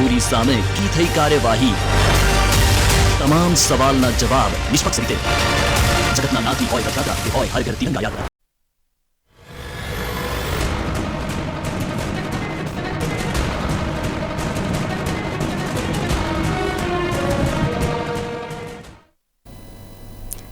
ઘૂસખોરી સામે કી થઈ કાર્યવાહી તમામ સવાલના જવાબ નિષ્પક્ષ રીતે જગતના નાથી હોય રથયાત્રા કે હોય હર ઘર તિરંગા યાત્રા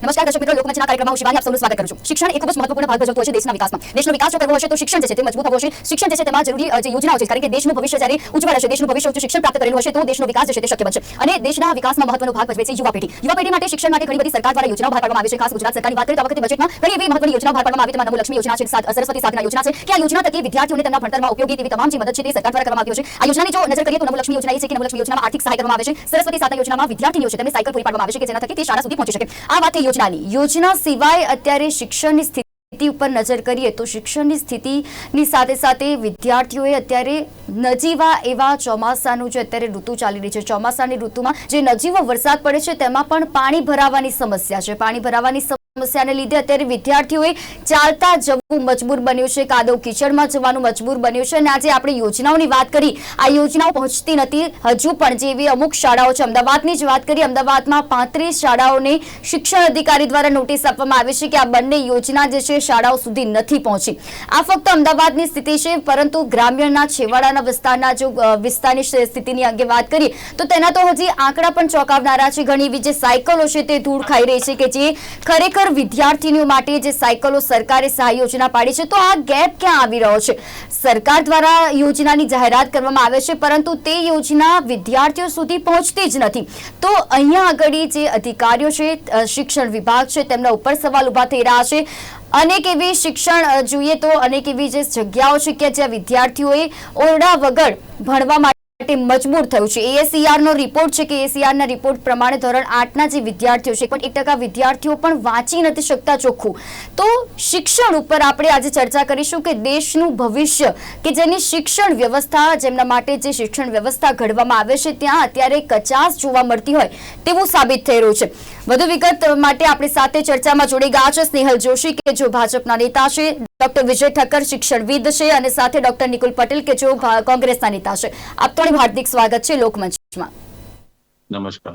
નમસ્કાર દર્શક મિત્રો, લોકમંચના કાર્યક્રમમાં શિવાની આપ સૌનું સ્વાગત કરું છું. શિક્ષણ એક ખૂબ જ મહત્વપૂર્ણ ભાગ ભજવતો છે દેશના વિકાસમાં. દેશનો વિકાસ જો કરવો હશે તો શિક્ષણ જે છે તે મજબૂત હશે શિક્ષણ જે છે તેમાં જરૂરી જે યોજનાઓ છે, કારણ કે દેશનું ભવિષ્ય જ્યારે ઉજ્જવળ હશે, દેશનું ભવિષ્ય ઉચ્ચ શિક્ષણ પ્રાપ્ત કરેલું હશે, તો દેશનો વિકાસ છે તે શક્ય બનશે. અને દેશના વિકાસમાં મહત્વનો ભાગ ભજવે છે યુવા પેઢી. યુવા પેઢી માટે શિક્ષણ માટે ઘણી બધી સરકાર દ્વારા યોજનાઓ બહાર પાડવામાં આવે છે. ખાસ ગુજરાત સરકારની વાત કરીએ તો વખતે બજેટમાં ઘણી એવી મહત્વની યોજના બહાર પાડવામાં આવી તેમાં યોજના છે સરસ્વતી સાધના યોજના છે, કે આ યોજના થકી વિદ્યાર્થીઓને તેમના ભણતરમાં ઉપયોગી તેવી તમામ જે મદદ છે તે સરકાર દ્વારા કરવામાં આવી છે. આ યોજનાની જો નજર કરીએ તો નમો યોજના એ છે કે નમો યોજનામાં આર્થિક સહાય કરવામાં આવે છે. સરસ્વતી સાધના યોજનામાં વિદ્યાર્થીઓ છે તેમને સાયકલ પૂરી પાડવામાં આવે છે કે જેના થકી તે શાળા સુધી પહોંચી શકે. આ વાત થઈ યોજનાની યોજના સિવાય અત્યારે શિક્ષણની સ્થિતિ ઉપર નજર કરીએ તો શિક્ષણની સ્થિતિની સાથે સાથે વિદ્યાર્થીઓએ અત્યારે નજીવા એવા ચોમાસાનું જે અત્યારે ઋતુ ચાલી રહી છે, ચોમાસાની ઋતુમાં જે નજીવો વરસાદ પડે છે, તેમાં પણ પાણી ભરાવાની સમસ્યા છે. પાણી ભરાવાની સમસ્યાને લીધે અત્યારે વિદ્યાર્થીઓએ ચાલતા જવું મજબૂર બન્યું છે. કાદવ કિચડમાં જવાનું મજબૂર બન્યું છે અને આજે આપણે યોજનાઓની વાત કરી. આ યોજનાઓ પહોંચતી નથી હજુ પણ જેવી અમુક શાળાઓ છે. અમદાવાદની જ વાત કરી અમદાવાદમાં પાંત્રીસ શાળાઓને શિક્ષણ અધિકારી દ્વારા નોટિસ આપવામાં આવી છે કે આ બંને યોજના જે છે, શાળાઓ સુધી નથી પહોંચી. આ ફક્ત અમદાવાદની સ્થિતિ છે, પરંતુ ગ્રામ્યના છેવાડાના વિસ્તારના જો વિસ્તારની સ્થિતિની અંગે વાત કરીએ, તો તેના તો હજી આંકડા પણ ચોંકાવનારા છે. ઘણી એવી જે સાયકલો છે તે ધૂળ ખાઈ રહી છે કે જે ખરેખર વિદ્યાર્થીનીઓ માટે જે સાયકલો સરકારે સહાય યોજના પાડી છે, તો આ ગેપ ક્યાં આવી રહ્યો છે? સરકાર દ્વારા યોજનાની જાહેરાત કરવામાં આવે છે, પરંતુ તે યોજના વિદ્યાર્થીઓ સુધી પહોંચતી જ નથી. તો અહીંયા આગળ જે અધિકારીઓ છે શિક્ષણ વિભાગ છે, તેમના ઉપર સવાલ ઊભા થઈ રહ્યા છે. અનેક એવી શિક્ષણ જોઈએ તો અનેક એવી જે જગ્યાઓ છે કે જ્યાં વિદ્યાર્થીઓએ ઓરડા વગર ભણવા માટે મજબૂર થયું છે. એએસસીઆર નો રિપોર્ટ છે કે એએસસીઆર ના રિપોર્ટ પ્રમાણે ધોરણ આઠના જે વિદ્યાર્થીઓ છે પણ એક ટકા વિદ્યાર્થીઓ પણ વાંચી નથી શકતા ચોખ્ખું. તો શિક્ષણ ઉપર આપણે આજે ચર્ચા કરીશું કે દેશનું ભવિષ્ય કે જેની શિક્ષણ વ્યવસ્થા, જેમના માટે જે શિક્ષણ વ્યવસ્થા ઘડવામાં આવે છે, ત્યાં અત્યારે કચાસ જોવા મળતી હોય તેવું સાબિત થઈ રહ્યું છે. વધુ વિગત માટે આપણી સાથે ચર્ચામાં જોડી ગયા છે સ્નેહલ જોશી કે જો ભાજપના નેતા છે ડોક્ટર વિજય ઠક્કર શિક્ષણવિદ છે અને સાથે ડોક્ટર નિકુલ પટેલ કે જેઓ કોંગ્રેસના નેતા છે. આપ ત્રણનું હાર્દિક સ્વાગત છે લોકમંચમાં. નમસ્કાર.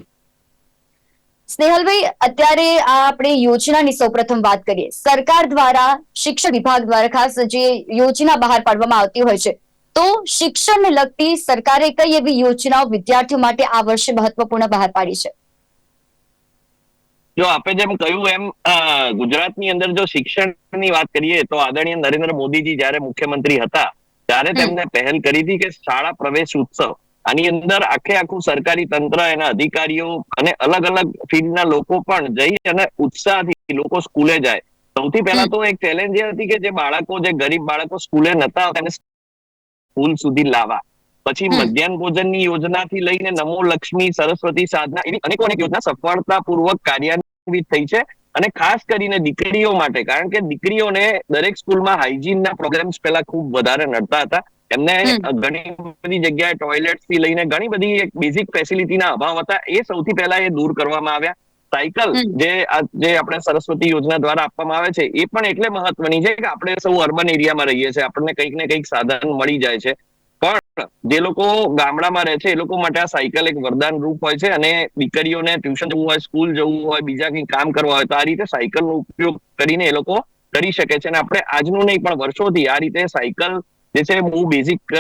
સ્નેહલભાઈ અત્યારે આ આપણે યોજનાની સૌપ્રથમ વાત કરીએ. સરકાર દ્વારા શિક્ષણ વિભાગ દ્વારા ખાસ જે યોજના બહાર પાડવામાં આવતી હોય છે તો શિક્ષણને લગતી સરકારે કઈ એવી યોજનાઓ વિદ્યાર્થીઓ માટે આ વર્ષે મહત્વપૂર્ણ બહાર પાડી છે? જો આપે જેમ કહ્યું એમ ગુજરાતની અંદર જો શિક્ષણની વાત કરીએ તો આદરણીય નરેન્દ્ર મોદીજી જ્યારે મુખ્યમંત્રી હતા ત્યારે તેમને પહેલ કરી હતી કે શાળા પ્રવેશ ઉત્સવ. આની અંદર આખે આખું સરકારી તંત્ર એના અધિકારીઓ અને અલગ અલગ ફિલ્ડના લોકો પણ જઈ અને ઉત્સાહથી લોકો સ્કૂલે જાય. સૌથી પહેલા તો એક ચેલેન્જ એ હતી કે જે બાળકો જે ગરીબ બાળકો સ્કૂલે નતા તેને સ્કૂલ સુધી લાવવા. પછી મધ્યાહન ભોજનની યોજનાથી લઈને નમો લક્ષ્મી સરસ્વતી સાધના એવી અનેક અનેક યોજના સફળતાપૂર્વક કાર્યાન્વિત થઈ છે. અને ખાસ કરીને દીકરીઓ માટે કારણ કે દીકરીઓને દરેક સ્કૂલમાં હાઇજીનના પ્રોગ્રામ્સ પહેલા ખૂબ વધારે નડતા હતા. એમને ઘણી બધી જગ્યાએ ટોયલેટથી લઈને ઘણી બધી એક બેઝિક ફેસિલિટીના અભાવ હતા. એ સૌથી પહેલા એ દૂર કરવામાં આવ્યા. સાયકલ જે જે આપણે સરસ્વતી યોજના દ્વારા આપવામાં આવે છે એ પણ એટલે મહત્વની છે કે આપણે સૌ અર્બન એરિયામાં રહીએ છીએ. આપણને કંઈક ને કંઈક સાધન મળી જાય છે. પણ જે લોકો ગામડામાં રહે છે, એ લોકો માટે આ સાયકલ એક વરદાન રૂપ હોય છે અને દીકરીઓને ટ્યુશન જવું હોય સ્કૂલ જવું હોય, બીજા કંઈ કામ કરવા હોય, તો આ રીતે સાયકલનો ઉપયોગ કરીને એ લોકો કરી શકે છે. અને આપણે આજનું નહીં, પણ વર્ષોથી આ રીતે સાયકલ જે છે, બહુ બેઝિક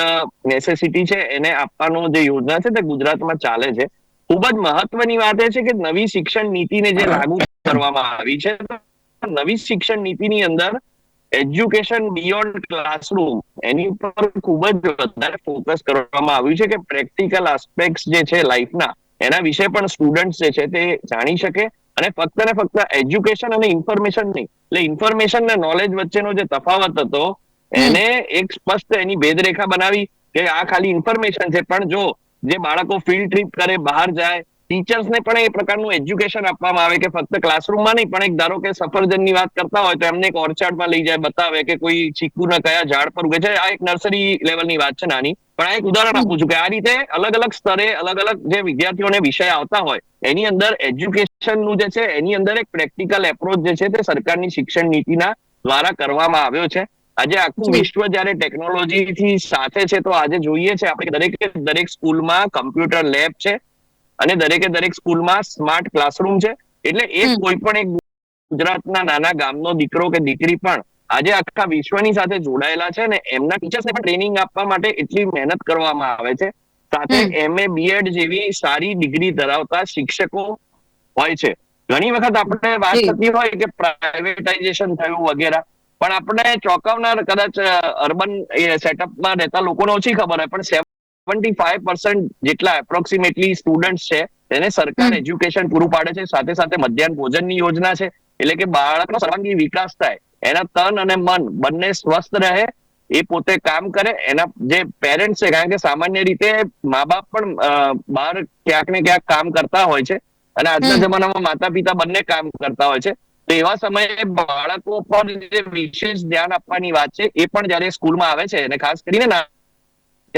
નેસેસિટી છે, એને આપવાનો જે યોજના છે તે ગુજરાતમાં ચાલે છે. ખૂબ જ મહત્વની વાત એ છે કે નવી શિક્ષણ નીતિને જે લાગુ કરવામાં આવી છે નવી શિક્ષણ નીતિની અંદર એજ્યુકેશન બિયોન્ડ ક્લાસરૂમ એની ઉપર ખૂબ જ વધારે ફોકસ કરવામાં આવ્યું છે કે પ્રેક્ટિકલ આસ્પેક્ટ જે છે લાઈફના એના વિશે પણ સ્ટુડન્ટ જે છે તે જાણી શકે અને ફક્ત ને ફક્ત એજ્યુકેશન અને ઇન્ફોર્મેશન નહીં એટલે ઇન્ફોર્મેશન ને નોલેજ વચ્ચેનો જે તફાવત હતો એને એક સ્પષ્ટ એની ભેદરેખા બનાવી કે આ ખાલી ઇન્ફોર્મેશન છે પણ જો જે બાળકો ફિલ્ડ ટ્રીપ કરે બહાર જાય ટીચર્સને પણ એ પ્રકારનું એજ્યુકેશન આપવામાં આવે કે ફક્ત ક્લાસરૂમમાં નહીં પણ એક ધારો કે સફરજનની વાત કરતા હોય તો એમને એક ઓર્ચાર્ડમાં લઈ જાય બતાવે કે કોઈ ચીકુના કયા ઝાડ પર ઉગે છે. આ એક નર્સરી લેવલની વાત છે નાની. પણ આ એક ઉદાહરણ આપું છું કે આ રીતે અલગ અલગ સ્તરે અલગ અલગ જે વિદ્યાર્થીઓને વિષય આવતા હોય એની અંદર એજ્યુકેશનનું જે છે એની અંદર એક પ્રેક્ટિકલ એપ્રોચ જે છે તે સરકારની શિક્ષણ નીતિના દ્વારા કરવામાં આવ્યો છે. આજે આખું વિશ્વ જયારે ટેકનોલોજી થી સાથે છે તો આજે જોઈએ છે આપણે દરેક દરેકે દરેક સ્કૂલમાં કમ્પ્યુટર લેબ છે. અને દરેકે દરેક સ્કૂલમાં સ્માર્ટ ક્લાસરૂમ છે. એટલે એ કોઈ પણ એક ગુજરાતના નાના ગામનો દીકરો કે દીકરી પણ આજે આખા વિશ્વની સાથે જોડાયેલા છે અને એમના ટીચર્સને પણ ટ્રેનિંગ આપવા માટે એટલી મહેનત કરવામાં આવે છે. સાથે. એમએ બીએડ જેવી સારી ડિગ્રી ધરાવતા શિક્ષકો હોય છે. ઘણી વખત આપણે વાત. થતી હોય કે પ્રાઇવેટાઇઝેશન થયું વગેરે પણ આપણે ચોંકાવનાર કદાચ અર્બન સેટઅપમાં રહેતા લોકોને ઓછી ખબર હોય પણ સેવન્ટી ફાઈવ પર્સન્ટ જેટલા એપ્રોક્સિમેટલી સ્ટુડન્ટ છે તેને સરકાર એજ્યુકેશન પૂરું પાડે છે સાથે સાથે મધ્યાહન ભોજનની યોજના છે એટલે કે બાળકનો સર્વાંગી વિકાસ થાય એના તન અને મન બંને સ્વસ્થ રહે એ પોતે કામ કરે એના જે પેરેન્ટ્સ છે કારણ કે સામાન્ય રીતે મા બાપ પણ બહાર ક્યાંક ને ક્યાંક કામ કરતા હોય છે અને આજના જમાનામાં માતા પિતા બંને કામ કરતા હોય છે તો એવા સમયે બાળકો પર જે વિશેષ ધ્યાન આપવાની વાત છે એ પણ જયારે સ્કૂલમાં આવે છે અને ખાસ કરીને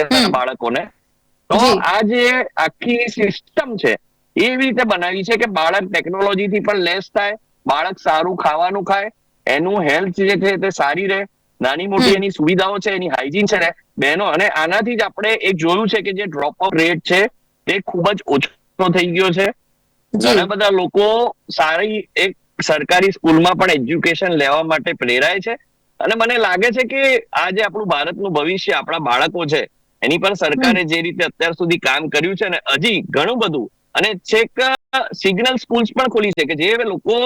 નાના બાળકોને. તો આ જે આખી સિસ્ટમ છે એવી રીતે બનાવી છે કે બાળક ટેકનોલોજી થી પણ લેસ થાય બાળક સારું ખાવાનું ખાય એનું હેલ્થ જે છે તે સારી રહે નાની મોટી એની સુવિધાઓ છે એની હાઇજીન છે ને બહેનો અને આનાથી જ આપણે એક જોયું છે કે જે ડ્રોપ ઓફ રેટ છે તે ખૂબ જ ઓછો થઈ ગયો છે. ઘણા બધા લોકો સારી એક સરકારી સ્કૂલમાં પણ એજ્યુકેશન લેવા માટે પ્રેરાય છે. અને મને લાગે છે કે આ જે આપણું ભારતનું ભવિષ્ય આપણા બાળકો છે એની પર સરકારે જે રીતે અત્યાર સુધી કામ કર્યું છે ને હજી ઘણું બધું. અને છેક સિગ્નલ સ્કૂલ્સ પણ ખોલી છે કે જે લોકો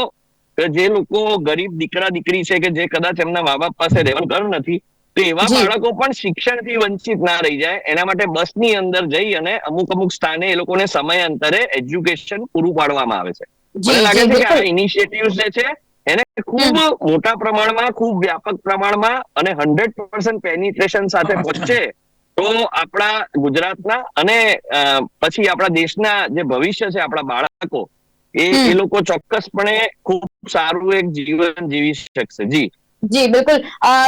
જે લોકો ગરીબ દીકરા દીકરી છે કે જે કદાચ એમના મા બાપ પાસે રહેવાનું ઘર નથી તો એવા બાળકો પણ શિક્ષણથી વંચિત ના રહી જાય. એના માટે બસની અંદર જઈ અને અમુક અમુક સ્થાને એ લોકોને સમયાંતરે એજ્યુકેશન પૂરું પાડવામાં આવે છે. મને લાગે છે કે આ બિલકુલ ઇનિશિયેટિવ જે છે એને ખૂબ મોટા પ્રમાણમાં ખૂબ વ્યાપક પ્રમાણમાં અને હંડ્રેડ પર્સન્ટ પેનિટ્રેશન સાથે પહોંચે તો આપણા ગુજરાતના અને પછી આપણા દેશના જે ભવિષ્ય છે આપણા બાળકો એ. એ લોકો ચોક્કસપણે ખૂબ સારું એક જીવન જીવી શકશે. જી. જી બિલકુલ.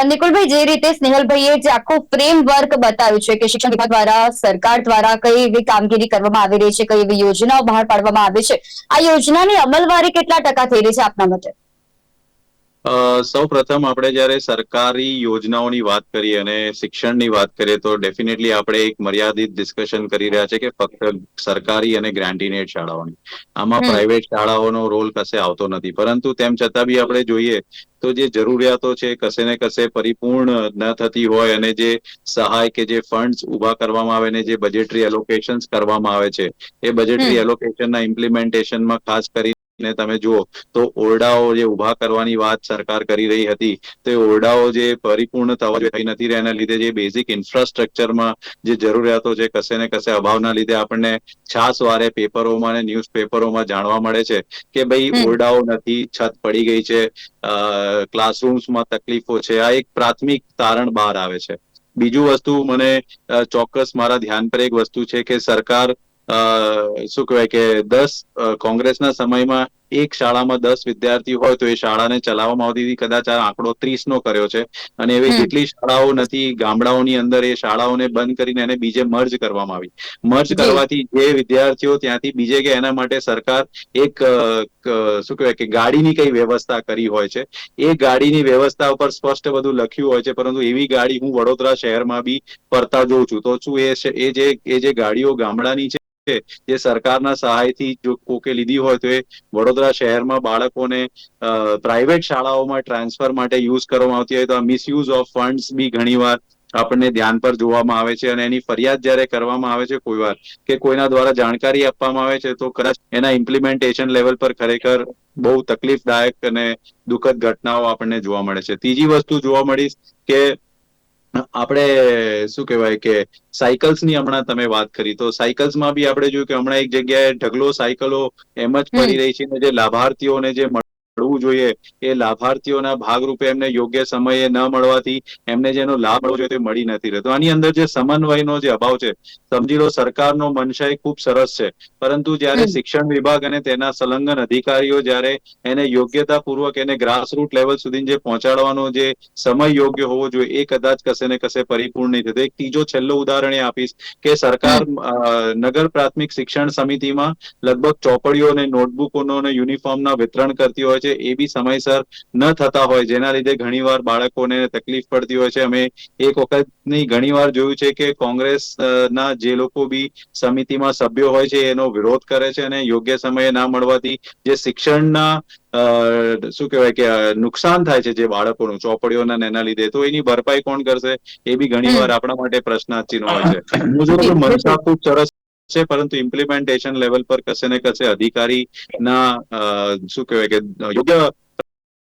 નિકુલભાઈ જે રીતે સ્નેહલભાઈએ જે આખું ફ્રેમવર્ક બતાવ્યું છે કે શિક્ષણ વિભાગ દ્વારા સરકાર દ્વારા કઈ એવી કામગીરી કરવામાં આવી રહી છે કઈ એવી યોજનાઓ બહાર પાડવામાં આવી છે આ યોજનાની અમલવારી કેટલા ટકા થઈ રહી છે આપના મતે? સૌ પ્રથમ આપણે જ્યારે સરકારી યોજનાઓની વાત કરીએ અને શિક્ષણની વાત કરીએ તો ડેફિનેટલી આપણે એક મર્યાદિત ડિસ્કશન કરી રહ્યા છે કે ફક્ત સરકારી અને ગ્રાન્ટીનેટ શાળાઓની. આમાં પ્રાઇવેટ શાળાઓનો રોલ કશે આવતો નથી. પરંતુ તેમ છતાં બી આપણે જોઈએ તો જે જરૂરિયાતો છે કશે ને કશે પરિપૂર્ણ ન થતી હોય અને જે સહાય કે જે ફંડ્સ ઊભા કરવામાં આવે ને જે બજેટરી એલોકેશન્સ કરવામાં આવે છે એ બજેટરી. એલોકેશનના ઇમ્પ્લિમેન્ટેશનમાં ખાસ કરીને તમે જુઓ તો ઓરડાઓ જે ઊભા કરવાની વાત સરકાર કરી રહી હતી તે ઓરડાઓ જે પરિપૂર્ણ થવા થઈ નથી રહ્યા એના લીધે જે બેઝિક ઇન્ફ્રાસ્ટ્રક્ચરમાં જે જરૂરિયાતો છે કશે ને કશે અભાવના લીધે આપણને છાસવારે પેપરોમાં અને ન્યૂઝ પેપરોમાં જાણવા મળે છે કે ભાઈ ઓરડાઓ નથી છત પડી ગઈ છે અ, ક્લાસરૂમ્સમાં તકલીફો છે આ એક પ્રાથમિક તારણ બહાર આવે છે. બીજું વસ્તુ મને ચોક્કસ મારા ધ્યાન પર એક વસ્તુ છે કે સરકાર શું કહેવાય કે દસ કોંગ્રેસના સમયમાં એક શાળામાં દસ વિદ્યાર્થી હોય તો એ શાળાને ચલાવવામાં આવતી હતી. કદાચ આ આંકડો ત્રીસ નો કર્યો છે. અને એવી કેટલી શાળાઓ નથી. ગામડાઓની અંદર એ શાળાઓને બંધ કરીને એને બીજે મર્જ કરવામાં આવી. મર્જ કરવાથી જે વિદ્યાર્થીઓ ત્યાંથી બીજે કે એના માટે સરકાર એક શું કહેવાય કે ગાડીની કઈ વ્યવસ્થા કરી હોય છે. એ ગાડીની વ્યવસ્થા ઉપર સ્પષ્ટ બધું લખ્યું હોય છે. પરંતુ એવી ગાડી હું વડોદરા શહેરમાં બી ફરતા જોઉં છું. તો શું એ એ જે એ જે ગાડીઓ ગામડાની છે જે સરકારના સહાયથી જો કોકે લીધી હોય તો એ વડોદરા શહેરમાં બાળકોને પ્રાઇવેટ શાળાઓમાં ટ્રાન્સફર માટે યુઝ કરવામાં આવતી હોય તો આ મિસયુઝ ઓફ ફંડ્સ બી ઘણીવાર આપણને ધ્યાન પર જોવામાં આવે છે અને એની ફરિયાદ જ્યારે કરવામાં આવે છે કોઈ વાર કે કોઈના દ્વારા જાણકારી આપવામાં આવે છે તો કદાચ એના ઇમ્પ્લિમેન્ટેશન લેવલ પર ખરેખર બહુ તકલીફદાયક અને દુઃખદ ઘટનાઓ આપણને જોવા મળે છે. ત્રીજી વસ્તુ જોવા મળી કે આપણે શું કહેવાય કે સાયકલ્સની હમણાં તમે વાત કરી તો સાયકલ્સમાં બી આપણે જોયું કે હમણાં એક જગ્યાએ ઢગલો સાયકલો એમ જ પડી રહી છે ને જે લાભાર્થીઓને જે મળવું જોઈએ. એ લાભાર્થીઓના ભાગરૂપે એમને યોગ્ય સમયે ન મળવાથી એમને જેનો લાભ મળવો જોઈએ તે મળી નથી રહેતો. આની અંદર જે સમન્વયનો જે અભાવ છે સમજી લો સરકારનો મનશય ખૂબ સરસ છે. પરંતુ જ્યારે શિક્ષણ વિભાગ અને તેના સંલગ્ન અધિકારીઓ જ્યારે એને યોગ્યતાપૂર્વક એને ગ્રાસરૂટ લેવલ સુધી જે પહોંચાડવાનો જે સમય યોગ્ય હોવો જોઈએ એ કદાચ કશે ને કશે પરિપૂર્ણ નહીં થતો. એક ત્રીજો છેલ્લો ઉદાહરણ એ આપીશ કે સરકાર નગર પ્રાથમિક શિક્ષણ સમિતિમાં લગભગ ચોપડીઓ અને નોટબુકોનો અને યુનિફોર્મના વિતરણ કરતી હોય હોય છે એ બી સમયસર ન થતા હોય. જેના લીધે ઘણીવાર બાળકોને તકલીફ પડતી હોય છે. અમે એક વખતની ઘણીવાર જોયું છે કે કોંગ્રેસ ના જે લોકો બી સમિતિમાં સભ્યો હોય છે એનો વિરોધ કરે છે અને યોગ્ય સમયે ના મળવાથી જે શિક્ષણના શું કહેવાય કે નુકસાન થાય છે જે બાળકોનું ચોપડીઓના ને એના લીધે તો એની ભરપાઈ કોણ કરશે? એ બી ઘણીવાર આપણા માટે પ્રશ્નાર્થ હોય છે. મુજબ મનસા ખૂબ સરસ છે, પરંતુ ઇમ્પ્લિમેન્ટેશન લેવલ પર કશે ને કશે અધિકારી ના શું કહેવાય કે, યોગ્ય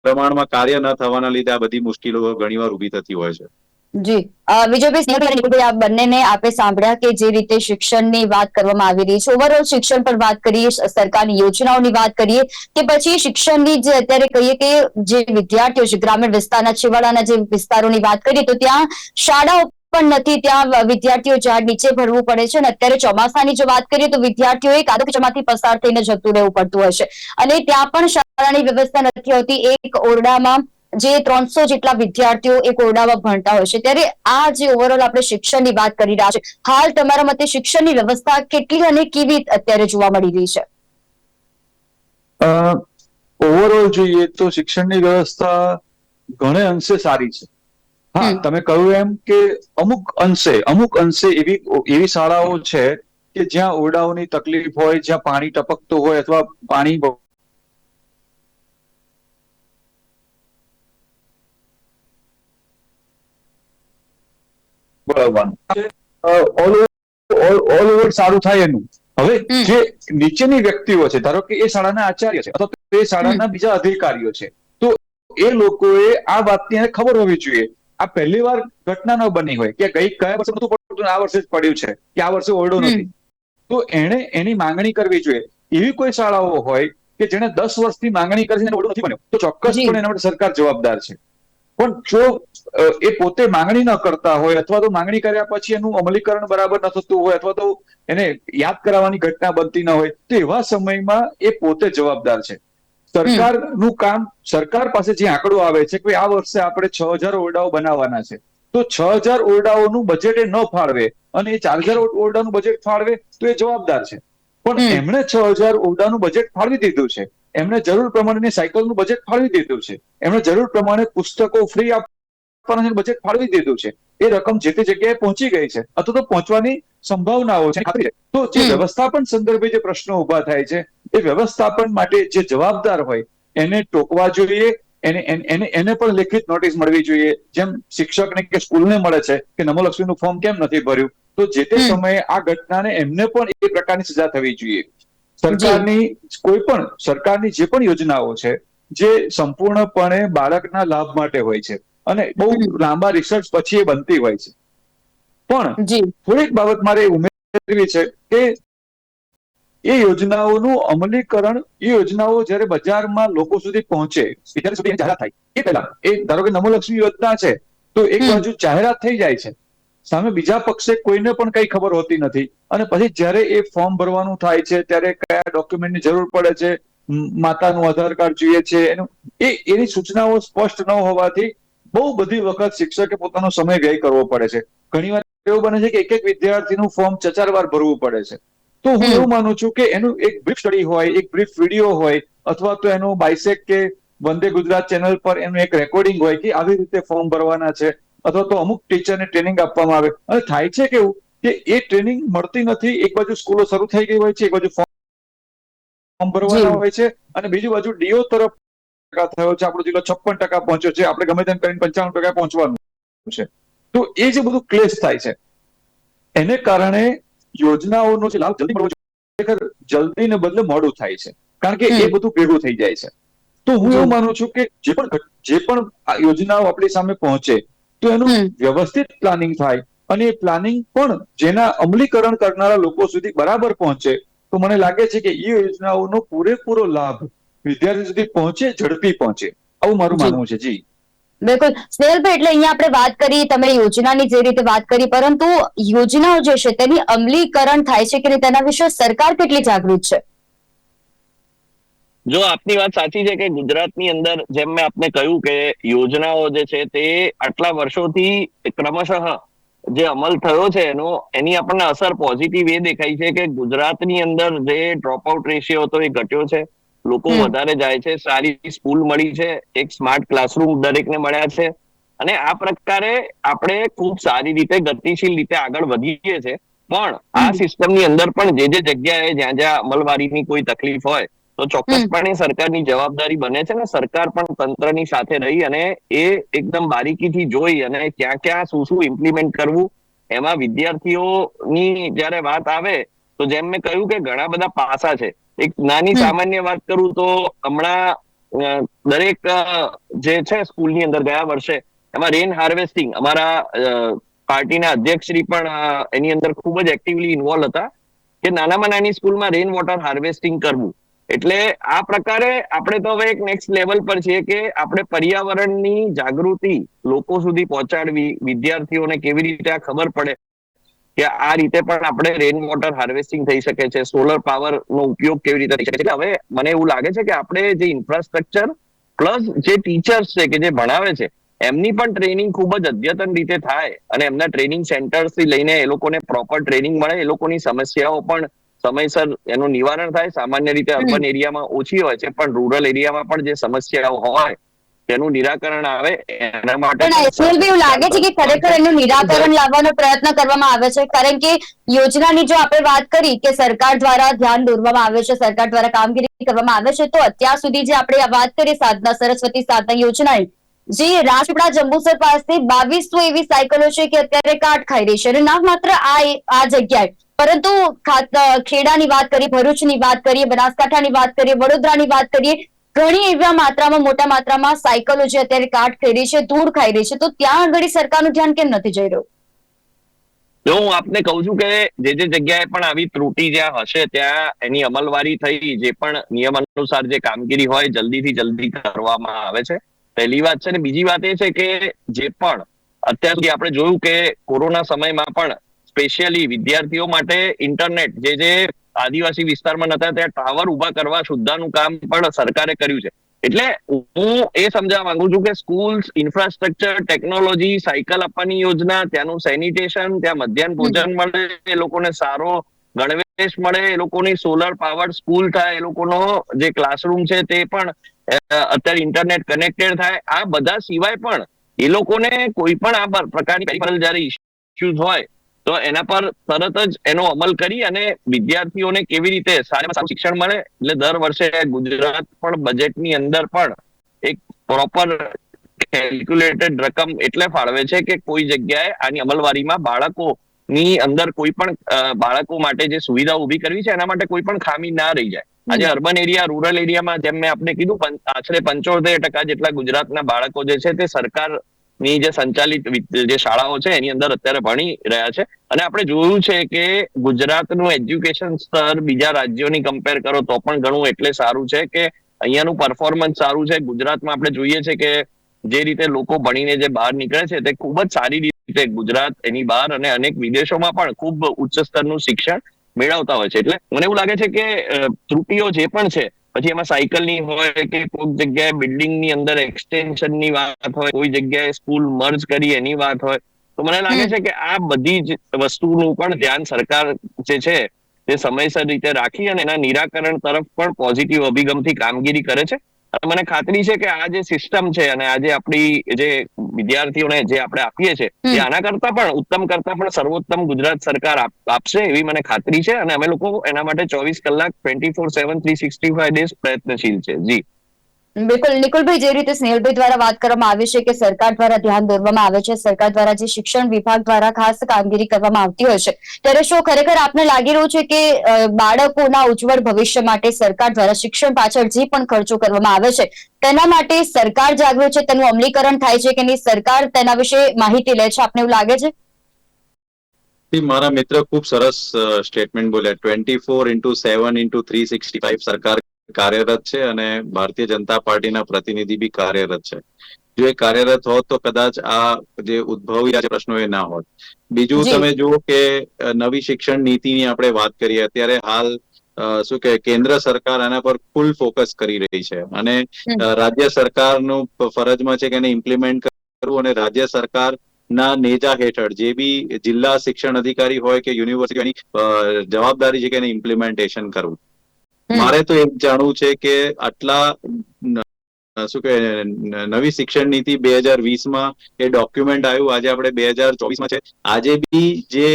પ્રમાણમાં કાર્ય ન થવાના લીધે આ બધી મુશ્કેલો ઘણીવાર ઊભી થતી હોય છે. જી. વિજયભાઈ આ બંનેને આપે સાંભળ્યા કે જે રીતે શિક્ષણની વાત કરવામાં આવી રહી છે. ઓવરઓલ શિક્ષણ પર વાત કરીએ સરકારની યોજનાઓની વાત કરીએ, કે પછી શિક્ષણની જે અત્યારે કહીએ કે જે વિદ્યાર્થીઓ છે, ગ્રામીણ વિસ્તારના છેવાડાના જે વિસ્તારોની વાત કરીએ, તો ત્યાં શાળાઓ પણ નથી. ત્યાં વિદ્યાર્થીઓ ઝાડ નીચે ભરવું પડે છે અને અત્યારે ચોમાસાની જો વાત કરીએ તો વિદ્યાર્થીઓએ કાદવકીચમાંથી પસાર થઈને જતું રહેવું પડતું છે. અને ત્યાં પણ શાળાની વ્યવસ્થા નથી હોતી. એક ઓરડામાં જે ત્રણસો જેટલા વિદ્યાર્થીઓ એક ઓરડામાં ભણતા હોય છે. ત્યારે આ જે ઓવરઓલ આપણે શિક્ષણની વાત કરી રહ્યા છે, હાલ તમારા મતે શિક્ષણની વ્યવસ્થા કેટલી અને કેવી અત્યારે જોવા મળી રહી છે? ઓવરઓલ જોઈએ તો શિક્ષણની વ્યવસ્થા ઘણે અંશે સારી છે. હા તમે કહ્યું એમ કે અમુક અંશે અમુક અંશે એવી એવી શાળાઓ છે કે જ્યાં ઓરડાઓની તકલીફ હોય જ્યાં પાણી ટપકતું હોય અથવા પાણી બરાબર ઓલ ઓલ ઓવર સારું થાય એનું. હવે જે નીચેની વ્યક્તિઓ છે ધારો કે એ શાળાના આચાર્ય છે અથવા તો એ શાળાના બીજા અધિકારીઓ છે તો એ લોકોએ આ વાતની ખબર હોવી જોઈએ આ પહેલી વાર ઘટના ન બની હોય કે ગઈ કયા વર્ષે નતું પડતું આ વર્ષે જ પડ્યું છે કે આ વર્ષે ઓરડો નથી. તો એણે એની માંગણી કરવી જોઈએ. એવી કોઈ શાળાઓ હોય કે જેણે દસ વર્ષથી માંગણી કરી છે ઓરડો નથી બન્યો તો ચોક્કસપણે એના માટે સરકાર જવાબદાર છે. પણ જો એ પોતે માંગણી ન કરતા હોય અથવા તો માંગણી કર્યા પછી એનું અમલીકરણ બરાબર ન થતું હોય અથવા તો એને યાદ કરાવવાની ઘટના બનતી ન હોય તો એવા સમયમાં એ પોતે જવાબદાર છે. સરકારનું કામ સરકાર પાસે જે આંકડો આવે છે કે આ વર્ષે આપણે છ હજાર ઓરડાઓ બનાવવાના છે તો છ હજાર ઓરડાઓનું બજેટ એ ન ફાળવે અને એ ચાર હજાર ઓરડાનું બજેટ ફાળવે તો એ જવાબદાર છે. પણ એમણે છ હજાર ઓરડાનું બજેટ ફાળવી દીધું છે. એમણે જરૂર પ્રમાણેની સાયકલનું બજેટ ફાળવી દીધું છે. એમણે જરૂર પ્રમાણે પુસ્તકો ફ્રી આપવાનું બજેટ ફાળવી દીધું છે. એ રકમ જે તે જગ્યાએ પહોંચી ગઈ છે અથવા તો પહોંચવાની સંભાવનાઓ છે ખાતરી છે. તો જે વ્યવસ્થાપન સંદર્ભે જે પ્રશ્નો ઊભા થાય છે એ વ્યવસ્થાપન માટે જે જવાબદાર હોય એને ટોકવા જોઈએ એને એને- એને એને પણ લેખિત નોટિસ મળવી જોઈએ. જેમ શિક્ષકને કે સ્કૂલને મળે છે કે નમોલક્ષ્મીનું ફોર્મ કેમ નથી ભર્યું તો જે તે સમયે આ ઘટનાને એમને પણ એ પ્રકારની સજા થવી જોઈએ. સરકારની કોઈ પણ સરકારની જે પણ યોજનાઓ છે જે સંપૂર્ણપણે બાળકના લાભ માટે હોય છે અને બહુ લાંબા રિસર્ચ પછી એ બનતી હોય છે. પણ થોડીક બાબત મારે ઉમેરવી છે કે એ યોજનાઓનું અમલીકરણ એ યોજનાઓ જ્યારે બજારમાં લોકો સુધી પહોંચે વિદ્યાર્થી સુધી જાહેરાત થાય એ પહેલા. એ ધારો કે નમોલક્ષ્મી યોજના છે તો એક. બાજુ જાહેરાત થઈ જાય છે. સામે બીજા પક્ષે કોઈને પણ કઈ ખબર હોતી નથી. અને પછી જ્યારે એ ફોર્મ ભરવાનું થાય છે ત્યારે કયા ડોક્યુમેન્ટની જરૂર પડે છે માતાનું આધાર કાર્ડ જોઈએ છે એનું એ એની સૂચનાઓ સ્પષ્ટ ન હોવાથી બહુ બધી વખત શિક્ષકે પોતાનો સમય વ્યય કરવો પડે છે. ઘણીવાર એવું બને છે કે એક એક વિદ્યાર્થીનું ફોર્મ ચાર વાર ભરવું પડે છે. તો હું એવું માનું છું કે એનું એક બ્રીફ સ્ટડી હોય એક બ્રીફ વીડિયો હોય અથવા તો એનું બાઇસેક કે વંદે ગુજરાત ચેનલ પર એનું એક રેકોર્ડિંગ હોય કે આવી રીતે ફોર્મ ભરવાના છે અથવા તો અમુક ટીચરને ટ્રેનિંગ આપવામાં આવે. અને થાય છે કેવું કે એ ટ્રેનિંગ મળતી નથી એક બાજુ સ્કૂલો શરૂ થઈ ગઈ હોય છે એક બાજુ ફોર્મ ભરવાના હોય છે અને બીજી બાજુ ડીઓ તરફ ટકા થયો છે આપણો જિલ્લો છપ્પન ટકા પહોંચ્યો છે આપણે ગમે તેમ કરીને પંચાવન ટકા પહોંચવાનું છે. તો એ જે બધું ક્લેશ થાય છે એને કારણે યોજનાઓનો જે લાભ જલ્દી મળવો ખરેખર જલ્દી ને બદલે મોડું થાય છે કારણ કે એ બધું ભેગું થઈ જાય છે. તો હું એવું માનું છું કે જે પણ જે પણ યોજનાઓ આપણી સામે પહોંચે તો એનું વ્યવસ્થિત પ્લાનિંગ થાય અને એ પ્લાનિંગ પણ જેના અમલીકરણ કરનારા લોકો સુધી બરાબર પહોંચે તો મને લાગે છે કે એ યોજનાઓનો પૂરેપૂરો લાભ વિદ્યાર્થી સુધી પહોંચે ઝડપી પહોંચે? આવું મારું માનવું છે જી. બિલકુલ. સ્નેહલભાઈ એટલે અહીંયા આપણે વાત કરી તમે યોજનાની જે રીતે વાત કરી પરંતુ યોજનાઓ જે છે તેની અમલીકરણ થાય છે કે નહીં તેના વિશે સરકાર કેટલી જાગૃત છે? જો આપની વાત સાચી છે કે ગુજરાતની અંદર જેમ મેં આપને કહ્યું કે યોજનાઓ જે છે તે આટલા વર્ષોથી ક્રમશઃ જે અમલ થયો છે એનો એની આપણને અસર પોઝિટિવ એ દેખાય છે કે ગુજરાતની અંદર જે ડ્રોપ આઉટ રેશિયો હતો એ ઘટ્યો છે. લોકો વધારે જાય છે સારી સ્કૂલ મળી છે એક સ્માર્ટ ક્લાસરૂમ દરેકને મળ્યા છે. અને આ પ્રકારે આપણે ખૂબ સારી રીતે ગતિશીલ રીતે આગળ વધીએ છે. પણ આ. સિસ્ટમની અંદર પણ જે જે જગ્યાએ જ્યાં જ્યાં અમલવારીની કોઈ તકલીફ હોય તો ચોક્કસપણે સરકારની જવાબદારી બને છે ને સરકાર પણ તંત્રની સાથે રહી અને એ એકદમ બારીકીથી જોઈ અને ક્યાં ક્યાં શું શું ઇમ્પ્લિમેન્ટ કરવું એમાં વિદ્યાર્થીઓની જ્યારે વાત આવે તો જેમ મેં કહ્યું કે ઘણા બધા પાસા છે. એક નાની સામાન્ય વાત કરું તો હમણાં દરેક જે છે સ્કૂલની અંદર ગયા વર્ષે એમાં રેન હાર્વેસ્ટિંગ અમારા પાર્ટીના અધ્યક્ષશ્રી પણ એની અંદર ખૂબ જ એક્ટિવલી ઇન્વોલ્વ હતા કે નાનામાં નાની સ્કૂલમાં રેન વોટર હાર્વેસ્ટિંગ કરવું. એટલે આ પ્રકારે આપણે તો હવે એક નેક્સ્ટ લેવલ પર છીએ કે આપણે પર્યાવરણની જાગૃતિ લોકો સુધી પહોંચાડવી વિદ્યાર્થીઓને કેવી રીતે આ ખબર પડે. કે આ રીતે પણ આપણે રેન વોટર હાર્વેસ્ટિંગ થઈ શકે છે. સોલર પાવર નો ઉપયોગ કેવી રીતે થઈ શકે છે? હવે મને એવું લાગે છે કે આપણે જે ઇન્ફ્રાસ્ટ્રક્ચર પ્લસ જે ટીચર્સ છે કે જે ભણાવે છે એમની પણ ટ્રેનિંગ ખૂબ જ અદ્યતન રીતે થાય અને એમના ટ્રેનિંગ સેન્ટર્સથી લઈને એ લોકોને પ્રોપર ટ્રેનિંગ મળે એ લોકોની સમસ્યાઓ પણ સમયસર એનું નિવારણ થાય. સામાન્ય રીતે અર્બન એરિયામાં ઓછી હોય છે પણ રૂરલ એરિયામાં પણ જે સમસ્યાઓ હોય તેનું નિરાકરણ આવે, એના માટે પણ એવું લાગે છે કે ખરેખર એનું નિરાકરણ લાવવાનો પ્રયત્ન કરવામાં આવે છે. કારણ કે યોજનાની જો આપણે વાત કરી કે સરકાર દ્વારા ધ્યાન દોરવામાં આવે છે, સરકાર દ્વારા કામગીરી કરવામાં આવે છે, તો અત્યાર સુધી જે આપણે વાત કરીએ સાધના, સરસ્વતી સાધના યોજનાની જે રાજપડા જંબુસર પાસે બાવીસો એવી સાયકલો છે કે અત્યારે કાટ ખાઈ રહી છે. અને ના માત્ર આ આ જગ્યાએ, પરંતુ ખેડાની વાત કરીએ, ભરૂચની વાત કરીએ, બનાસકાંઠાની વાત કરીએ, વડોદરાની વાત કરીએ ઘણી એવા માત્રામાં, મોટા માત્રામાં સાયકલો જે અત્યારે કાટ ખાઈ રહી છે, ધૂળ ખાઈ રહી છે, તો ત્યાં આગળ સરકારનું ધ્યાન કેમ નથી જઈ રહ્યું? જો હું આપને કહું છું કે જે જે જગ્યાએ પણ આવી ત્રુટી જ્યાં હશે, ત્યાં એની અમલવારી થઈ, જે પણ નિયમ અનુસાર જે કામગીરી હોય, જલ્દીથી જલ્દી કરવામાં આવે છે. પહેલી વાત છે ને, બીજી વાત એ છે કે જે પણ અત્યાર સુધી આપણે જોયું કે કોરોના સમયમાં પણ સ્પેશિયલી વિદ્યાર્થીઓ માટે ઇન્ટરનેટ, જે જે આદિવાસી વિસ્તારમાં નતા ત્યાં ટાવર ઊભા કરવા સુદ્ધાનું કામ પણ સરકારે કર્યું છે. એટલે હું એ સમજાવવા માંગુ છું કે સ્કૂલ્સ ઇન્ફ્રાસ્ટ્રક્ચર ટેકનોલોજી સાયકલ આપવાની યોજના ત્યાંનું સેનિટેશન ત્યાં મધ્યાહન ભોજન મળે એ લોકોને સારો ગણવેશ મળે એ લોકોની સોલર પાવર સ્કૂલ થાય એ લોકોનો જે ક્લાસરૂમ છે તે પણ અત્યારે ઇન્ટરનેટ કનેક્ટેડ થાય. આ બધા સિવાય પણ એ લોકોને કોઈ પણ આ પ્રકારની જયારે ઇશ્યુઝ ઇસ્યુઝ હોય તો એના પર તરત જ એનો અમલ કરી અને વિદ્યાર્થીઓને કેવી રીતે સારામાં સારું શિક્ષણ મળે? એટલે દર વર્ષે ગુજરાત પણ બજેટની અંદર પણ એક પ્રોપર કેલ્ક્યુલેટેડ રકમ એટલે ફાળવે છે કે કોઈ જગ્યાએ આની અમલવારીમાં બાળકોની અંદર કોઈ પણ બાળકો માટે જે સુવિધા ઊભી કરવી છે એના માટે કોઈ પણ ખામી ના રહી જાય. આજે અર્બન એરિયા રૂરલ એરિયામાં જેમ મેં આપને કીધું આશરે પંચોતેર ટકા જેટલા ગુજરાતના બાળકો જે છે તે સરકારની જે સંચાલિત જે શાળાઓ છે, એની અંદર અત્યારે ભણી રહ્યા છે. અને આપણે જોયું છે કે ગુજરાતનું એજ્યુકેશન સ્તર બીજા રાજ્યોની કમ્પેર કરો તો પણ ઘણું એટલે સારું છે કે અહીંયાનું પરફોર્મન્સ સારું છે. ગુજરાતમાં આપણે જોઈએ છે કે જે રીતે લોકો ભણીને જે બહાર નીકળે છે તે ખૂબ જ સારી રીતે ગુજરાત એની બહાર અને અનેક વિદેશોમાં પણ ખૂબ ઉચ્ચ સ્તરનું શિક્ષણ મેળવતા હોય છે. એટલે મને એવું લાગે છે કે ત્રુટીઓ જે પણ છે પછી એમાં સાયકલની હોય કે કોઈક જગ્યાએ બિલ્ડિંગની અંદર એક્સટેન્શનની વાત હોય કોઈ જગ્યાએ સ્કૂલ મર્જ કરી એની વાત હોય તો મને લાગે છે કે આ બધી જ વસ્તુનું પણ ધ્યાન સરકાર જે છે તે સમયસર રીતે રાખી અને એના નિરાકરણ તરફ પણ પોઝિટિવ અભિગમથી કામગીરી કરે છે? મને ખાતરી છે કે આ જે સિસ્ટમ છે અને આજે આપણી જે વિદ્યાર્થીઓને જે આપણે આપીએ છીએ એ આના કરતા પણ ઉત્તમ કરતા પણ સર્વોત્તમ ગુજરાત સરકાર આપ- આપશે એવી મને ખાતરી છે અને અમે લોકો એના માટે ચોવીસ કલાક twenty four seven three sixty five days પ્રયત્નશીલ છે. જી. બિલકુલ, નિકુલભાઈ, જે રીતે સ્નેહલભાઈ દ્વારા વાત કરવામાં આવી છે કે સરકાર દ્વારા ધ્યાન દોરવામાં આવે છે, સરકાર દ્વારા જે શિક્ષણ વિભાગ દ્વારા ખાસ કામગીરી કરવામાં આવતી હોય છે, ત્યારે શું ખરેખર આપને લાગી રહ્યું છે કે બાળકોના ઉજ્જવળ ભવિષ્ય માટે સરકાર દ્વારા શિક્ષણ પાછળ જે પણ ખર્ચો કરવામાં આવે છે, તેના માટે સરકાર જાગૃત છે, તેનું અમલીકરણ થાય છે કે નહીં, સરકાર તેના વિશે માહિતી લે છે, આપને એવું લાગે છે? મારા મિત્ર, ખૂબ સરસ સ્ટેટમેન્ટ બોલ્યા. Twenty four into seven into three sixty five સરકાર કાર્યરત છે અને ભારતીય જનતા પાર્ટીના પ્રતિનિધિ બી કાર્યરત છે. જો એ કાર્યરત હોત તો કદાચ આ જે ઉદ્ભવ્યા છે પ્રશ્નો એ ના હોત. બીજું તમે જુઓ કે નવી શિક્ષણ નીતિની આપણે વાત કરીએ અત્યારે હાલ શું કે કેન્દ્ર સરકાર આના પર ફૂલ ફોકસ કરી રહી છે. અને રાજ્ય સરકારનું ફરજમાં છે કે એને ઇમ્પ્લિમેન્ટ કરવું અને રાજ્ય સરકાર ના નેજા હેઠળ જે બી જિલ્લા શિક્ષણ અધિકારી હોય કે યુનિવર્સિટીની જવાબદારી છે કે એને ઇમ્પ્લિમેન્ટેશન કરવું. મારે તો એમ જાણવું છે કે આટલા શું કે નવી શિક્ષણ નીતિ બે હજાર વીસમાં એ ડોક્યુમેન્ટ આવ્યું. આજે આપણે બે હજાર ચોવીસમાં છે. આજે બી જે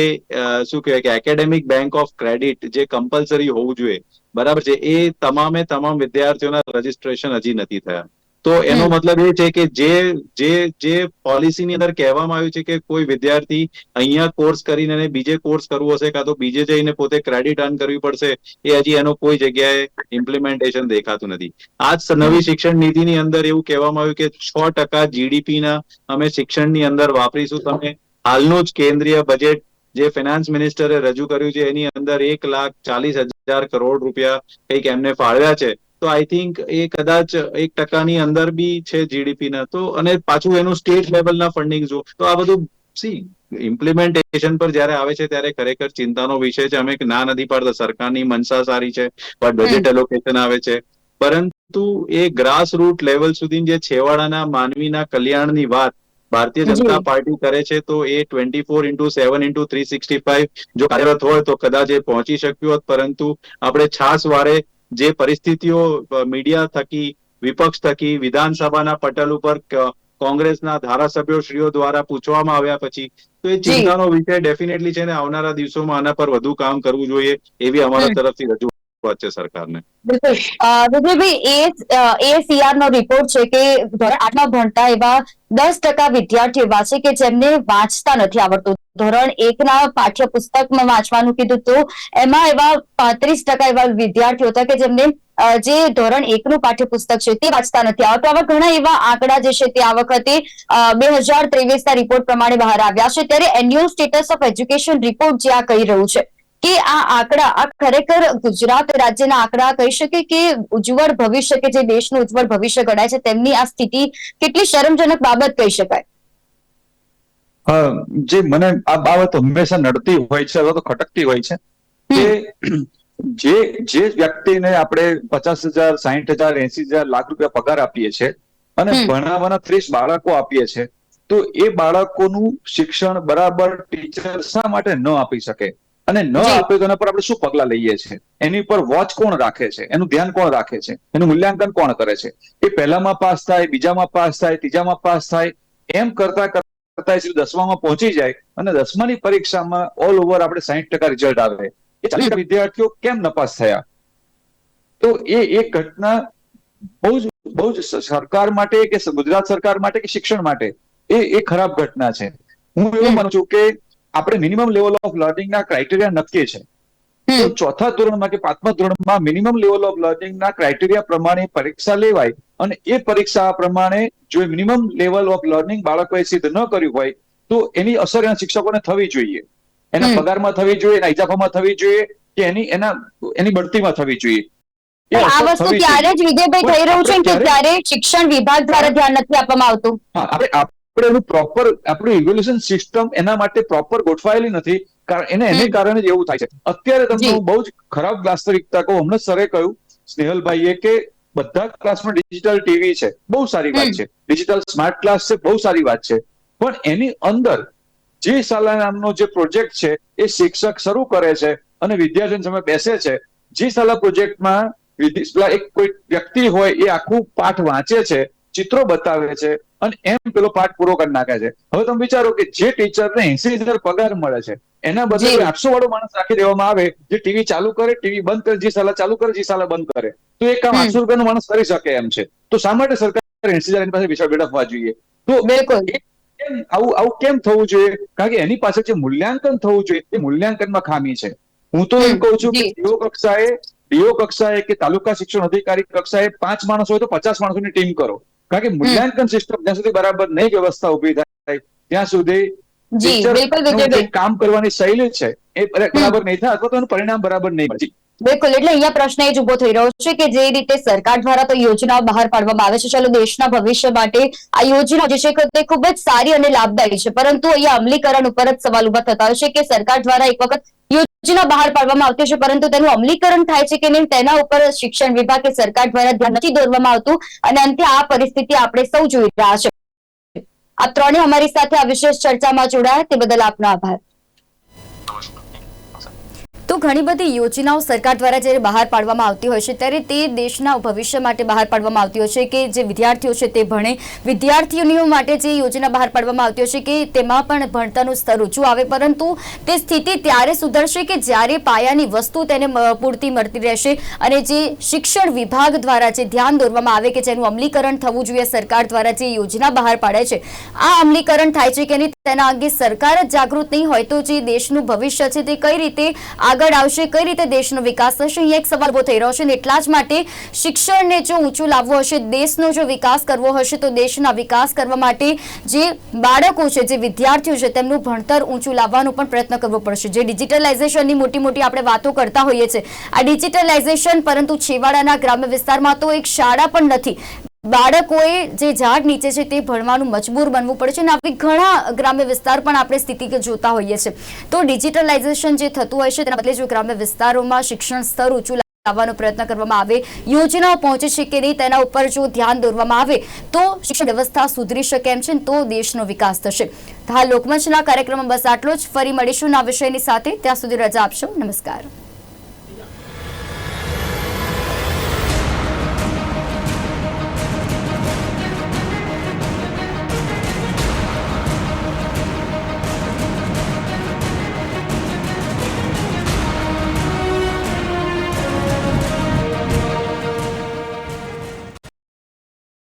શું કહેવાય કે એકેડેમિક બેંક ઓફ ક્રેડિટ જે કમ્પલસરી હોવું જોઈએ, બરાબર છે, એ તમામે તમામ વિદ્યાર્થીઓના રજીસ્ટ્રેશન હજી નથી થયા. તો એનો મતલબ એ છે કે જે જે જે પોલિસીની અંદર કહેવામાં આવ્યું છે કે કોઈ વિદ્યાર્થી અહીંયા કોર્સ કરીને બીજે કોર્સ કરવો હશે કાં તો બીજે જઈને પોતે ક્રેડિટ અર્ન કરવી પડશે એ હજી એનો કોઈ જગ્યાએ ઇમ્પ્લિમેન્ટેશન દેખાતું નથી. આ નવી શિક્ષણ નીતિની અંદર એવું કહેવામાં આવ્યું કે છ ટકા જીડીપી ના અમે શિક્ષણની અંદર વાપરીશું. તમે હાલનું જ કેન્દ્રીય બજેટ જે ફિનાન્સ મિનિસ્ટરે રજૂ કર્યું છે એની અંદર એક લાખ ચાલીસ હજાર કરોડ રૂપિયા કંઈક એમને ફાળવ્યા છે. તો આઈ થિંક એ કદાચ એક ટકાની અંદર બી છે જીડીપી ના. તો અને પાછું એનું સ્ટેટ લેવલના ફંડિંગ જો તો આ બધું સી ઇમ્પ્લિમેન્ટેશન પર જયારે આવે છે ત્યારે ખરેખર ચિંતાનો વિષય છે. અમે ના નથી પાડતા. સરકારની મનસા સારી છે. પણ બજેટ એલોકેશન આવે છે. પરંતુ એ ગ્રાસ રૂટ લેવલ સુધી જે છેવાડાના માનવીના કલ્યાણની વાત ભારતીય જનતા પાર્ટી કરે છે તો એ twenty four into seven into three sixty five જો કાર્યરત હોય તો કદાચ એ પહોંચી શક્યું હોત. પરંતુ આપણે છાસ વારે જે પરિસ્થિતિઓ મીડિયા થકી વિપક્ષ થકી વિધાનસભાના પટલ ઉપર કોંગ્રેસના ધારાસભ્યો શ્રીઓ દ્વારા પૂછવામાં આવ્યા પછી તો એ ચિંતાનો વિષય ડેફિનેટલી છે ને આવનારા દિવસોમાં આના પર વધુ કામ કરવું જોઈએ એવી અમારા તરફથી રજૂઆત છે સરકારને? બિલકુલ. વિજયભાઈ એ એસીઆર નો રિપોર્ટ છે કે ધોરણ આઠમાં ભણતા એવા દસ ટકા વિદ્યાર્થીઓ એવા છે કે જેમને વાંચતા નથી આવડતું. ધોરણ એકના પાઠ્ય પુસ્તકમાં વાંચવાનું કીધું તો એમાં એવા પાંત્રીસ ટકા એવા વિદ્યાર્થીઓ હતા કે જેમને જે ધોરણ એકનું પાઠ્યપુસ્તક છે તે વાંચતા નથી આવડતું. આવા ઘણા એવા આંકડા જે છે તે આ વખતે બે હજાર ત્રેવીસના રિપોર્ટ પ્રમાણે બહાર આવ્યા છે. ત્યારે annual status of education report જે આ કહી રહ્યું છે. કે આ આંકડા આ ખરેખર ગુજરાત રાજ્યના આંકડા કહી શકે કે ઉજ્જવળ ભવિષ્ય કે જે દેશનું ઉજ્જવળ ભવિષ્ય ગણાય છે તેમની આ સ્થિતિ કેટલી શરમજનક બાબત કહી શકાય? જે મને આ બાબત હંમેશા નડતી હોય છે અથવા તો ખટકતી હોય છે કે જે જે વ્યક્તિને આપણે પચાસ હજાર સાહીઠ હજાર એસી હજાર લાખ રૂપિયા પગાર આપીએ છીએ અને. ભણાવવાના ત્રીસ બાળકો આપીએ છીએ તો એ બાળકોનું શિક્ષણ બરાબર ટીચર શા માટે ન આપી શકે? અને ન આપે તો એના પર આપણે શું પગલા લઈએ છીએ? એની પર વોચ કોણ રાખે છે? એનું ધ્યાન કોણ રાખે છે? એનું મૂલ્યાંકન કોણ કરે છે? એ પહેલામાં પાસ થાય બીજામાં પાસ થાય ત્રીજામાં પાસ થાય એમ કરતા કરતા દસમામાં પહોંચી જાય અને દસમાની પરીક્ષામાં ઓલ ઓવર આપણે સાહીઠ ટકા રિઝલ્ટ આવે. એ ચાલીસ વિદ્યાર્થીઓ કેમ નપાસ થયા? તો એ એક ઘટના બહુ જ બહુ જ સરકાર માટે કે ગુજરાત સરકાર માટે કે શિક્ષણ માટે એ એ ખરાબ ઘટના છે. હું એવું માનું છું કે આપણે મિનિમમ લેવલ ઓફ લર્નિંગના ક્રાઇટેરિયા નક્કી છે. તો ચોથા ધોરણમાં કે પાંચમા ધોરણમાં મિનિમમ લેવલ ઓફ લર્નિંગના ક્રાઇટેરિયા પ્રમાણે પરીક્ષા લેવાય અને એ પરીક્ષા પ્રમાણે જો મિનિમમ લેવલ ઓફ લર્નિંગ બાળકોએ સિદ્ધ ન કર્યું હોય તો એની અસર એના શિક્ષકોને થવી જોઈએ. એના. પગારમાં થવી જોઈએ એના ઇજાફામાં થવી જોઈએ કે એની એના એની બઢતીમાં થવી જોઈએ. આ વસ્તુ ત્યારે જ વિજયભાઈ થઈ રહ્યું છે કે ત્યારે શિક્ષણ વિભાગ દ્વારા ધ્યાન નથી આપવામાં આવતું? હા આપણે આપણે એનું પ્રોપર આપણું ઇવોલ્યુશન સિસ્ટમ એના માટે પ્રોપર ગોઠવાયેલી નથી કારણ એને એને કારણે જ એવું થાય છે. અત્યારે તમને હું બહુ જ ખરાબ વાસ્તવિકતા કહું હમણાં સરે કહ્યું સ્નેહલભાઈએ કે બધા ક્લાસમાં ડિજિટલ ટીવી છે. બહુ સારી વાત છે. ડિજિટલ સ્માર્ટ ક્લાસ છે બહુ સારી વાત છે. પણ એની અંદર જે શાલા નામનો જે પ્રોજેક્ટ છે એ શિક્ષક શરૂ કરે છે અને વિદ્યાર્થીઓ સામે બેસે છે. જે શાલા પ્રોજેક્ટમાં એક કોઈ વ્યક્તિ હોય એ આખું પાઠ વાંચે છે ચિત્રો બતાવે છે અને એમ પેલો પાઠ પૂરો કરી નાખે છે. હવે તમે વિચારો કે જે ટીચરને એસી હજાર પગાર મળે છે એના બદલે. આઠસો વાળો માણસ રાખી દેવામાં આવે જે ટીવી ચાલુ કરે ટીવી બંધ કરે જે સાલા ચાલુ કરે જે સાલા બંધ કરે તો એ કામ. આઠસો રૂપિયાનો માણસ કરી શકે એમ છે. તો શા માટે સરકાર એસી હજાર એની પાસે વિશાળ બેઠકવા જોઈએ? તો બિલકુલ. આવું આવું કેમ થવું જોઈએ? કારણ કે એની પાસે જે મૂલ્યાંકન થવું જોઈએ એ મૂલ્યાંકનમાં ખામી છે. હું તો એમ કઉ કહું છું કે. ડીઓ કક્ષાએ ડીઓ કક્ષાએ કે તાલુકા શિક્ષણ અધિકારી કક્ષાએ પાંચ માણસ હોય તો પચાસ માણસોની ટીમ કરો. કારણ કે મૂલ્યાંકન સિસ્ટમ જ્યાં સુધી બરાબર નહીં વ્યવસ્થા ઊભી થાય ત્યાં સુધી કામ કરવાની શૈલી છે એ બરાબર નહીં થાય અથવા તો એનું પરિણામ બરાબર નહીં મળે. બિલકુલ, એટલે અહીંયા પ્રશ્ન એ જ ઊભો થઈ રહ્યો છે કે જે રીતે સરકાર દ્વારા તો યોજનાઓ બહાર પાડવામાં આવે છે, ચાલો દેશના ભવિષ્ય માટે આ યોજના જે છે તે ખૂબ જ સારી અને લાભદાયી છે, પરંતુ અહીંયા અમલીકરણ ઉપર જ સવાલ ઊભા થતા હોય છે કે સરકાર દ્વારા એક વખત યોજના બહાર પાડવામાં આવતી છે, પરંતુ તેનું અમલીકરણ થાય છે કે નહીં, તેના ઉપર શિક્ષણ વિભાગ કે સરકાર દ્વારા ધ્યાન નથી દોરવામાં આવતું, અને અંતે આ પરિસ્થિતિ આપણે સૌ જોઈ રહ્યા છે. આ ત્રણે અમારી સાથે આ વિશેષ ચર્ચામાં જોડાયા, તે બદલ આપનો આભાર. તો ઘણી બધી યોજનાઓ સરકાર દ્વારા જ્યારે બહાર પાડવામાં આવતી હોય છે, ત્યારે તે દેશના ભવિષ્ય માટે બહાર પાડવામાં આવતી હોય છે કે જે વિદ્યાર્થીઓ છે તે ભણે. વિદ્યાર્થીઓ માટે જે યોજના બહાર પાડવામાં આવતી હોય છે કે તેમાં પણ ભણતરનું સ્તર ઊંચું આવે, પરંતુ તે સ્થિતિ ત્યારે સુધરશે કે જ્યારે પાયાની વસ્તુ તેને પૂરતી મળતી રહેશે? અને જે શિક્ષણ વિભાગ દ્વારા જે ધ્યાન દોરવામાં આવે કે જેનું અમલીકરણ થવું જોઈએ, સરકાર દ્વારા જે યોજના બહાર પાડે છે, આ અમલીકરણ થાય છે કે તેના અંગે સરકાર જ જાગૃત નહીં હોય તો જે દેશનું ભવિષ્ય છે તે કઈ રીતે આગળ આવશે, કઈ રીતે દેશનો વિકાસ થશે અહીંયા એક સવાલ ઊભો થઈ રહ્યો છે અને એટલા જ માટે શિક્ષણને જો ઊંચું લાવવું હશે, દેશનો જો વિકાસ કરવો હશે, તો દેશના વિકાસ કરવા માટે જે બાળકો છે, જે વિદ્યાર્થીઓ છે, તેમનું ભણતર ઊંચું લાવવાનો પણ પ્રયત્ન કરવો પડશે. જે ડિજિટલાઇઝેશનની મોટી મોટી આપણે વાતો કરતા હોઈએ છીએ. આ ડિજિટલાઇઝેશન પરંતુ છેવાડાના ગ્રામ્ય વિસ્તારમાં તો એક શાળા પણ નથી. બાળકોએ જે ઝાડ નીચે છે તે ભણવાનું મજબૂર બનવું પડે છે અને આવી ઘણા ગ્રામ્ય વિસ્તાર પણ આપણે સ્થિતિ જોતા હોઈએ છીએ. તો ડિજિટલાઇઝેશન જે થતું હોય છે તેના બદલે જો ગ્રામ્ય વિસ્તારોમાં શિક્ષણ સ્તર ઊંચું લાવવાનો પ્રયત્ન કરવામાં આવે, યોજનાઓ પહોંચે છે કે નહીં તેના ઉપર જો ધ્યાન દોરવામાં આવે, તો શિક્ષણ વ્યવસ્થા સુધરી શકે એમ છે તો દેશનો વિકાસ થશે. હા લોકમંચના કાર્યક્રમમાં બસ આટલો જ. ફરી મળીશું આ વિષયની સાથે. ત્યાં સુધી રજા આપશો. નમસ્કાર.